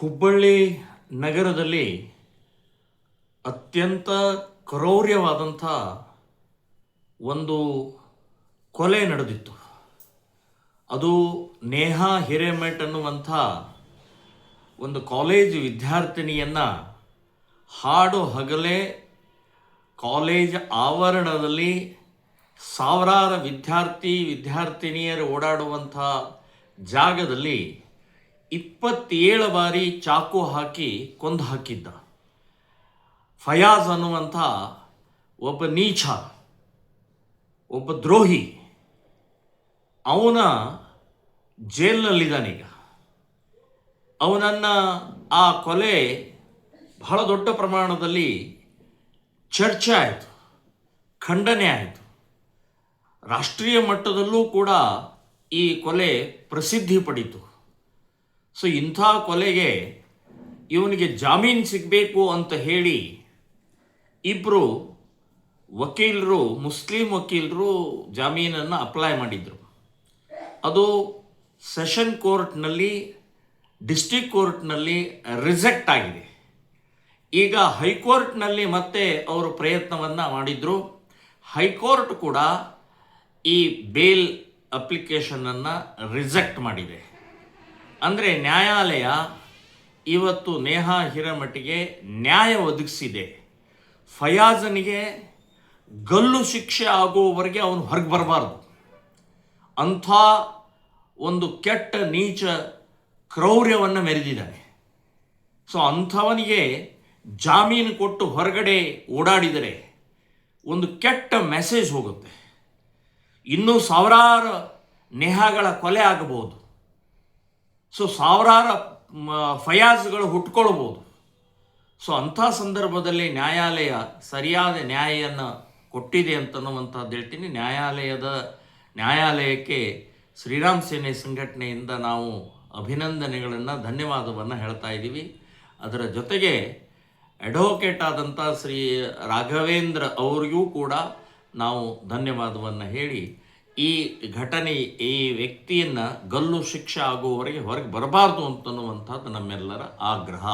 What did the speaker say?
ಹುಬ್ಬಳ್ಳಿ ನಗರದಲ್ಲಿ ಅತ್ಯಂತ ಕ್ರೌರ್ಯವಾದಂಥ ಒಂದು ಕೊಲೆ ನಡೆದಿತ್ತು. ಅದು ನೇಹಾ ಹಿರೇಮೆಟ್ ಅನ್ನುವಂಥ ಒಂದು ಕಾಲೇಜ್ ವಿದ್ಯಾರ್ಥಿನಿಯನ್ನು ಹಾಡು ಹಗಲೇ ಕಾಲೇಜ್ ಆವರಣದಲ್ಲಿ ಸಾವಿರಾರು ವಿದ್ಯಾರ್ಥಿ, ವಿದ್ಯಾರ್ಥಿನಿಯರು ಓಡಾಡುವಂಥ ಜಾಗದಲ್ಲಿ ಇಪ್ಪತ್ತೇಳು ಬಾರಿ ಚಾಕು ಹಾಕಿ ಕೊಂದು ಹಾಕಿದ್ದ. ಫಯಾಜ್ ಅನ್ನುವಂಥ ಒಬ್ಬ ನೀಚ, ಒಬ್ಬ ದ್ರೋಹಿ. ಅವನ ಜೈಲಿನಲ್ಲಿದ್ದಾನೀಗ. ಅವನನ್ನು ಆ ಕೊಲೆ ಬಹಳ ದೊಡ್ಡ ಪ್ರಮಾಣದಲ್ಲಿ ಚರ್ಚೆ ಆಯಿತು, ಖಂಡನೆ ಆಯಿತು. ರಾಷ್ಟ್ರೀಯ ಮಟ್ಟದಲ್ಲೂ ಕೂಡ ಈ ಕೊಲೆ ಪ್ರಸಿದ್ಧಿ ಪಡೀತು. ಸೊ ಇಂಥ ಕೊಲೆಗೆ ಇವನಿಗೆ ಜಾಮೀನು ಸಿಗಬೇಕು ಅಂತ ಹೇಳಿ ಇಬ್ಬರು ವಕೀಲರು, ಮುಸ್ಲಿಂ ವಕೀಲರು ಜಾಮೀನನ್ನು ಅಪ್ಲೈ ಮಾಡಿದರು. ಅದು ಸೆಷನ್ ಕೋರ್ಟ್ನಲ್ಲಿ ಡಿಸ್ಟಿಕ್ ಕೋರ್ಟ್ನಲ್ಲಿ ರಿಜೆಕ್ಟ್ ಆಗಿದೆ. ಈಗ ಹೈಕೋರ್ಟ್ನಲ್ಲಿ ಮತ್ತೆ ಅವರು ಪ್ರಯತ್ನವನ್ನು ಮಾಡಿದರು. ಹೈಕೋರ್ಟ್ ಕೂಡ ಈ ಬೇಲ್ ಅಪ್ಲಿಕೇಶನನ್ನು ರಿಜೆಕ್ಟ್ ಮಾಡಿದೆ. ಅಂದರೆ ನ್ಯಾಯಾಲಯ ಇವತ್ತು ನೇಹಾ ಹಿರಮಟ್ಟಿಗೆ ನ್ಯಾಯ ಒದಗಿಸಿದೆ. ಫಯಾಜನಿಗೆ ಗಲ್ಲು ಶಿಕ್ಷೆ ಆಗುವವರೆಗೆ ಅವನು ಹೊರಗೆ ಬರಬಾರ್ದು. ಅಂಥ ಒಂದು ಕೆಟ್ಟ ನೀಚ ಕ್ರೌರ್ಯವನ್ನು ಮೆರೆದಿದ್ದಾನೆ. ಸೊ ಅಂಥವನಿಗೆ ಜಾಮೀನು ಕೊಟ್ಟು ಹೊರಗಡೆ ಓಡಾಡಿದರೆ ಒಂದು ಕೆಟ್ಟ ಮೆಸೇಜ್ ಹೋಗುತ್ತೆ. ಇನ್ನೂ ಸಾವಿರಾರು ನೇಹಾಗಳ ಕೊಲೆ ಆಗಬಹುದು. ಸೊ ಸಾವಿರಾರು ಫಯಾಜ್ಗಳು ಹುಟ್ಕೊಳ್ಬೋದು. ಸೊ ಅಂಥ ಸಂದರ್ಭದಲ್ಲಿ ನ್ಯಾಯಾಲಯ ಸರಿಯಾದ ನ್ಯಾಯವನ್ನು ಕೊಟ್ಟಿದೆ ಅಂತನ್ನುವಂಥದ್ದು ಹೇಳ್ತೀನಿ. ನ್ಯಾಯಾಲಯದ, ನ್ಯಾಯಾಲಯಕ್ಕೆ ಶ್ರೀರಾಮ್ ಸೇನೆ ಸಂಘಟನೆಯಿಂದ ನಾವು ಅಭಿನಂದನೆಗಳನ್ನು, ಧನ್ಯವಾದವನ್ನು ಹೇಳ್ತಾ ಇದ್ದೀವಿ. ಅದರ ಜೊತೆಗೆ ಅಡ್ವೊಕೇಟ್ ಆದಂಥ ಶ್ರೀ ರಾಘವೇಂದ್ರ ಅವರಿಗೂ ಕೂಡ ನಾವು ಧನ್ಯವಾದವನ್ನು ಹೇಳಿ ಈ ಘಟನೆ ಈ ವ್ಯಕ್ತಿಯನ್ನು ಗಲ್ಲು ಶಿಕ್ಷೆ ಆಗುವವರೆಗೆ ಹೊರಗೆ ಬರಬಾರ್ದು ಅಂತನ್ನುವಂಥದ್ದು ನಮ್ಮೆಲ್ಲರ ಆಗ್ರಹ.